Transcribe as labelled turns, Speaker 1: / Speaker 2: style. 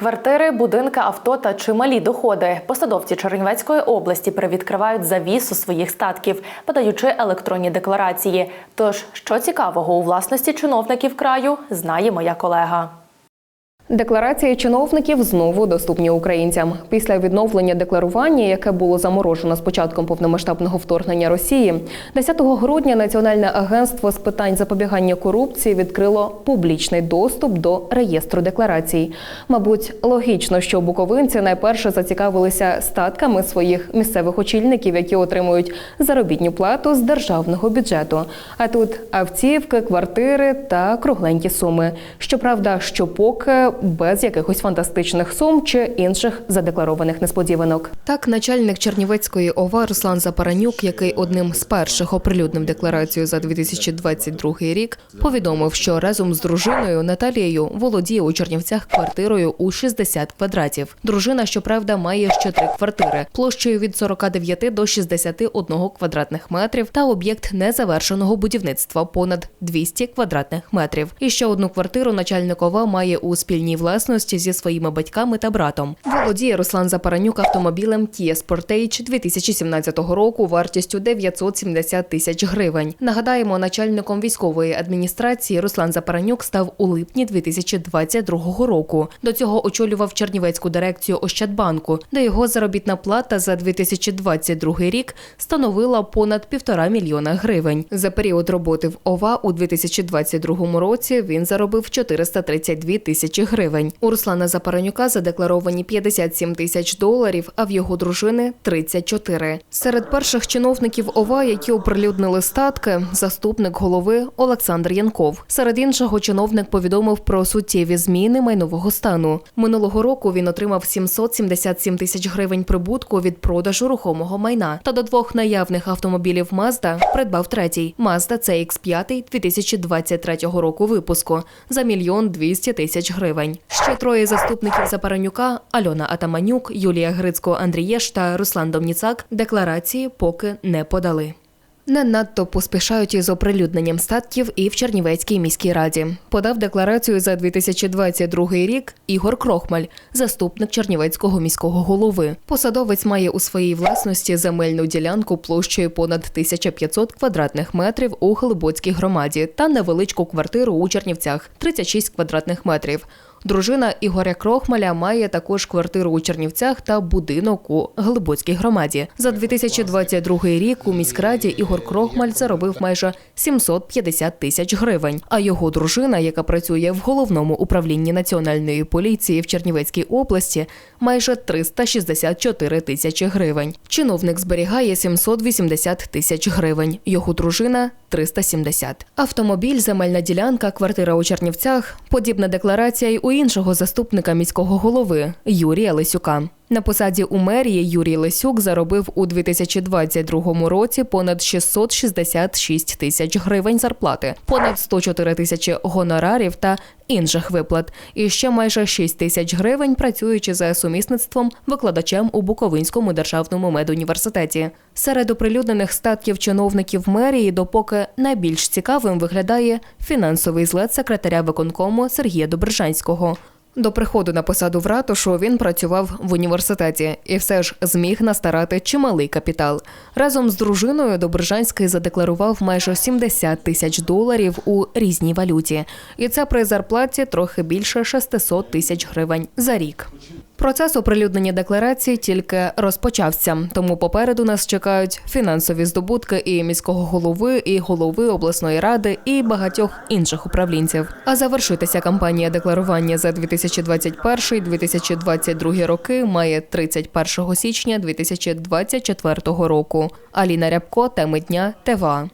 Speaker 1: Квартири, будинки, авто та чималі доходи. Посадовці Чернівецької області привідкривають завісу своїх статків, подаючи електронні декларації. Тож, що цікавого у власності чиновників краю, знає моя колега.
Speaker 2: Декларації чиновників знову доступні українцям. Після відновлення декларування, яке було заморожено з початком повномасштабного вторгнення Росії, 10 грудня Національне агентство з питань запобігання корупції відкрило публічний доступ до реєстру декларацій. Мабуть, логічно, що буковинці найперше зацікавилися статками своїх місцевих очільників, які отримують заробітну плату з державного бюджету. А тут автівки, квартири та кругленькі суми. Щоправда, що поки без якихось фантастичних сум чи інших задекларованих несподіванок. Так, начальник Чернівецької ОВА Руслан Запаранюк, який одним з перших оприлюднив декларацію за 2022 рік, повідомив, що разом з дружиною Наталією володіє у Чернівцях квартирою у 60 квадратів. Дружина, щоправда, має ще три квартири площею від 49 до 61 квадратних метрів та об'єкт незавершеного будівництва понад 200 квадратних метрів. І ще одну квартиру начальник ОВА має у спільній власності зі своїми батьками та братом. Володіє Руслан Запаранюк автомобілем Kia Sportage 2017 року вартістю 970 тисяч гривень. Нагадаємо, начальником військової адміністрації Руслан Запаранюк став у липні 2022 року. До цього очолював Чернівецьку дирекцію Ощадбанку, де його заробітна плата за 2022 рік становила понад півтора мільйона гривень. За період роботи в ОВА у 2022 році він заробив 432 тисячі гривень. У Руслана Запаранюка задекларовані 57 тисяч доларів, а в його дружини 34. Серед перших чиновників ОВА, які оприлюднили статки, заступник голови Олександр Янков. Серед іншого чиновник повідомив про суттєві зміни майнового стану. Минулого року він отримав 777 тисяч гривень прибутку від продажу рухомого майна та до двох наявних автомобілів Mazda придбав третій Mazda CX-5 2023 року випуску за мільйон 200 тисяч гривень. Ще троє заступників Запаранюка Альона Атаманюк, Юлія Грицько Андрієш та Руслан Домніцак декларації поки не подали. Не надто поспішають із оприлюдненням статків і в Чернівецькій міській раді. Подав декларацію за 2022 рік Ігор Крохмаль, заступник Чернівецького міського голови. Посадовець має у своїй власності земельну ділянку площею понад 1500 квадратних метрів у Глибоцькій громаді та невеличку квартиру у Чернівцях 36 квадратних метрів. Дружина Ігоря Крохмаля має також квартиру у Чернівцях та будинок у Глибоцькій громаді. За 2022 рік у міськраді Ігор Крохмаль заробив майже 750 тисяч гривень. А його дружина, яка працює в головному управлінні національної поліції в Чернівецькій області, майже 364 тисячі гривень. Чиновник зберігає 780 тисяч гривень. Його дружина 370. Автомобіль, земельна ділянка, квартира у Чернівцях. Подібна декларація й у іншого заступника міського голови Юрія Лисюка. На посаді у мерії Юрій Лисюк заробив у 2022 році понад 666 тисяч гривень зарплати, понад 104 тисячі гонорарів та інших виплат, і ще майже 6 тисяч гривень, працюючи за сумісництвом викладачем у Буковинському державному медуніверситеті. Серед оприлюднених статків чиновників мерії допоки найбільш цікавим виглядає фінансовий злет секретаря виконкому Сергія Добрижанського. До приходу на посаду в ратушу він працював в університеті і все ж зміг настарати чималий капітал. Разом з дружиною Добржанський задекларував майже 70 тисяч доларів у різній валюті, і це при зарплаті трохи більше 600 тисяч гривень за рік. Процес оприлюднення декларації тільки розпочався, тому попереду нас чекають фінансові здобутки і міського голови, і голови обласної ради, і багатьох інших управлінців. А завершитися кампанія декларування за 2021-2022 роки має 31 січня 2024 року. Аліна Рябко, теми дня ТВА.